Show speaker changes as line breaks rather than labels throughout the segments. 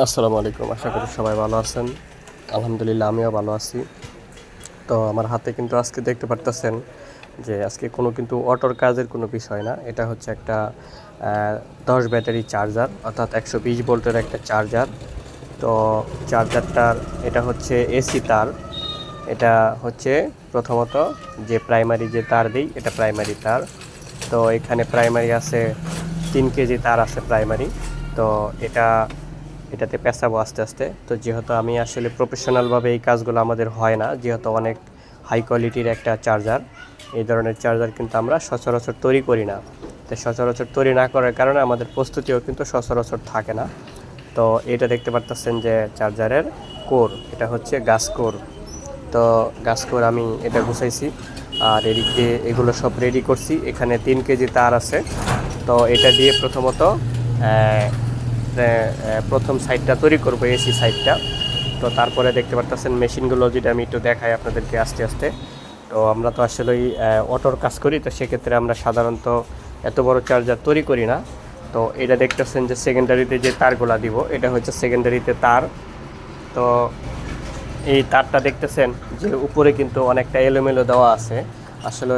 আসসালামু আলাইকুম, আশা করি সবাই ভালো আছেন। আলহামদুলিল্লাহ, আমিও ভালো আছি। তো আমার হাতে কিন্তু আজকে দেখতে পারতেছেন যে আজকে কোনো কিন্তু অটোর কাজের কোনো বিষয় না। এটা হচ্ছে একটা দশ ব্যাটারি চার্জার, অর্থাৎ একশো বিশ ভোল্টের একটা চার্জার। তো চার্জারটার এটা হচ্ছে এসি তার। এটা হচ্ছে প্রথমত যে প্রাইমারি যে তার দিই, এটা প্রাইমারি তার। তো এখানে প্রাইমারি আছে, তিন কেজি তার আছে প্রাইমারি। তো এটা এটাতে পেঁচাবো আস্তে আস্তে। তো যেহেতু আমি আসলে প্রফেশনালভাবে এই কাজগুলো আমাদের হয় না, যেহেতু অনেক হাই কোয়ালিটির একটা চার্জার এই ধরনের চার্জার কিন্তু আমরা সচরাচর তৈরি করি না। তো সচরাচর তৈরি না করার কারণে আমাদের প্রস্তুতিও কিন্তু সচরাচর থাকে না। তো এটা দেখতে পারতেছেন যে চার্জারের কোর এটা হচ্ছে গাছ কোর তো গাছ কোর আমি এটা গুছাইছি আর এদিক এগুলো সব রেডি করছি। এখানে তিন কেজি তার আছে। তো এটা দিয়ে প্রথমত প্রথম সাইডটা তৈরি করব, এসি সাইডটা তো তারপরে দেখতে পারতেছেন মেশিনগুলো যদি আমি একটু দেখাই আপনাদেরকে আস্তে আস্তে। তো আমরা তো আসলে ওই অটোর কাজ করি, তো সেক্ষেত্রে আমরা সাধারণত এত বড় চার্জার তৈরি করি না। তো এটা দেখতেছেন যে সেকেন্ডারিতে যে তারগুলা দিব, এটা হচ্ছে সেকেন্ডারিতে তার। তো এই তারটা দেখতেছেন যে উপরে কিন্তু অনেকটা এলোমেলো দেওয়া আছে। আসলে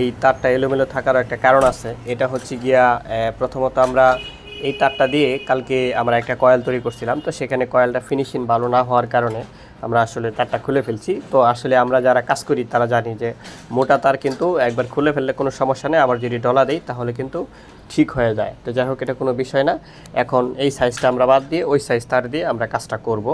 এই তারটা এলোমেলো থাকার একটা কারণ আছে। এটা হচ্ছে গিয়া প্রথমত আমরা এই তারটা দিয়ে কালকে আমরা একটা কয়েল তৈরি করছিলাম, তো সেখানে কয়েলটা ফিনিশিং ভালো না হওয়ার কারণে আমরা আসলে তারটা খুলে ফেলছি। তো আসলে আমরা যারা কাজ করি, তারা জানি যে মোটা তার কিন্তু একবার খুলে ফেললে কোনো সমস্যা নেই, আবার যদি ডলা দেই, তাহলে কিন্তু ঠিক হয়ে যায়। তো যাই হোক, এটা কোনো বিষয় না। এখন এই সাইজটা আমরা বাদ দিয়ে, ওই সাইজ তার দিয়ে আমরা কাজটা করব,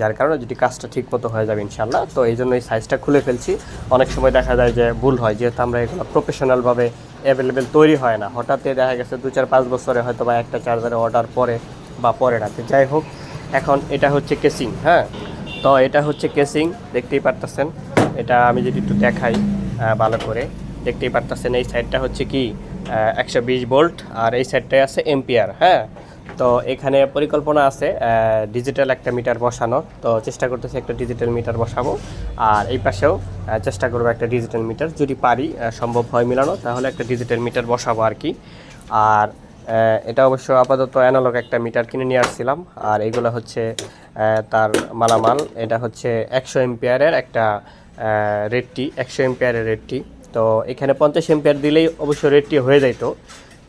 যার কারণে যদি কাজটা ঠিক মতো হয়ে যাবে ইনশাল্লাহ তো এই জন্য এই সাইজটা খুলে ফেলছি। অনেক সময় দেখা যায় যে ভুল হয়, যেহেতু আমরা এগুলো প্রফেশনালভাবে অ্যাভেলেবেল তৈরি হয় না। হঠাৎই দেখা গেছে দু চার পাঁচ বছরে হয়তো বা একটা চার্জারে অর্ডার পরে বা পরে না। তো যাই হোক, এখন এটা হচ্ছে কেসিং হ্যাঁ? তো এটা হচ্ছে কেসিং দেখতেই পারতেছেন। এটা আমি যদি একটু দেখাই ভালো করে। দেখতেই পারতেছেন এই সাইডটা হচ্ছে কি? একশো বিশ ভোল্ট আর এই সাইডটায় আছে এম্পিয়ার হ্যাঁ? তো এখানে পরিকল্পনা আছে ডিজিটাল একটা মিটার বসানো তো চেষ্টা করতেছি একটা ডিজিটাল মিটার বসাবো। আর এই পাশেও চেষ্টা করব একটা ডিজিটাল মিটার যদি পারি সম্ভব হয় মিলানো, তাহলে একটা ডিজিটাল মিটার বসাবো আর কি। আর এটা অবশ্য আপাতত অ্যানালগ একটা মিটার কিনে নিয়ে আসছিলাম। আর এগুলো হচ্ছে তার মালামাল। এটা হচ্ছে একশো এম্পিয়ারের একটা রেটটি একশো এম্পিয়ারের রেটটি তো এখানে পঞ্চাশ এম্পিয়ার দিলেই অবশ্য রেটটি হয়ে যাইতো।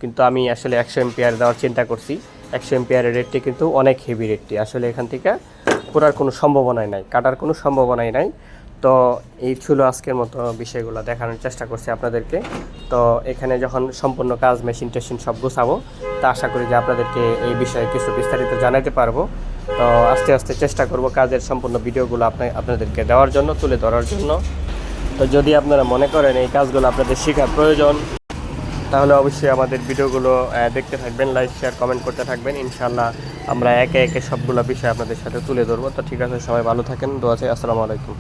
কিন্তু আমি আসলে একশো এম্পিয়ার দেওয়ার চিন্তা করছি। একশো এম্পিয়ারের রেটটি কিন্তু অনেক হেভি রেটটি আসলে এখান থেকে পুরার কোনো সম্ভাবনাই নাই, কাটার কোনো সম্ভাবনাই নাই। তো এই ছিল আজকের মতো বিষয়গুলো দেখানোর চেষ্টা করছি আপনাদেরকে। তো এখানে যখন সম্পূর্ণ কাজ মেশিন টেশিন সব গোছাবো, তা আশা করি যে আপনাদেরকে এই বিষয়ে কিছু বিস্তারিত জানাতে পারব। তো আস্তে আস্তে চেষ্টা করব কাজের সম্পূর্ণ ভিডিওগুলো আপনি, আপনাদেরকে দেওয়ার জন্য, তুলে ধরার জন্য। তো যদি আপনারা মনে করেন এই কাজগুলো আপনাদের শেখার প্রয়োজন, তাহলে অবশ্যই আমাদের ভিডিওগুলো দেখতে থাকবেন, লাইক শেয়ার কমেন্ট করতে থাকবেন। ইনশাল্লাহ আমরা একে একে সবগুলো বিষয় আপনাদের সাথে তুলে ধরবো। তো ঠিক আছে, সবাই ভালো থাকেন, দোয়া চাই। আসসালামু আলাইকুম।